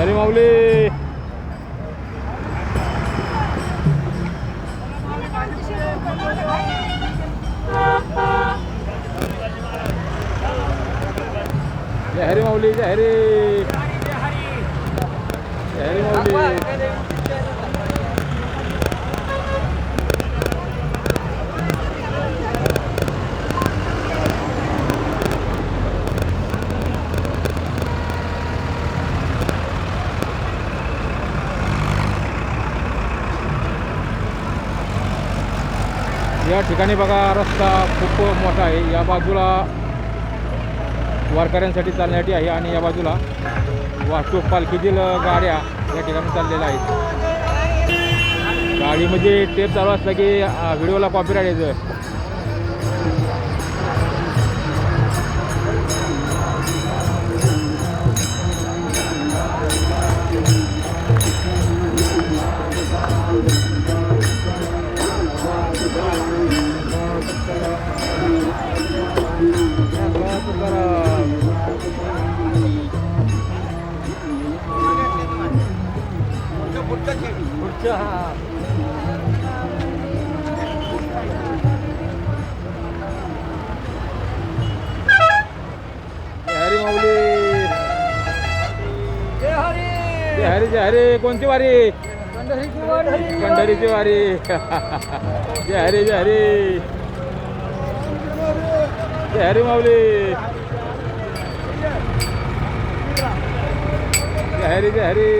अरे माऊली. हरे माऊली जय हरी जय हरी माऊली या ठिकाणी बघा रस्ता खूप मोठा आहे. या बाजूला वारकऱ्यांसाठी चालण्यासाठी आहे आणि या बाजूला वाहतूक पालखीतील गाड्या या ठिकाणी चाललेल्या आहेत. गाडीमध्ये म्हणजे टेप चालू असला की व्हिडिओला कॉपीराईट यायचं माऊली. जय हरी जय हरी कोणती वारी? पंढरीची वारी. जय हरी जय हरी हॅरी माऊली. हॅरी हॅरी.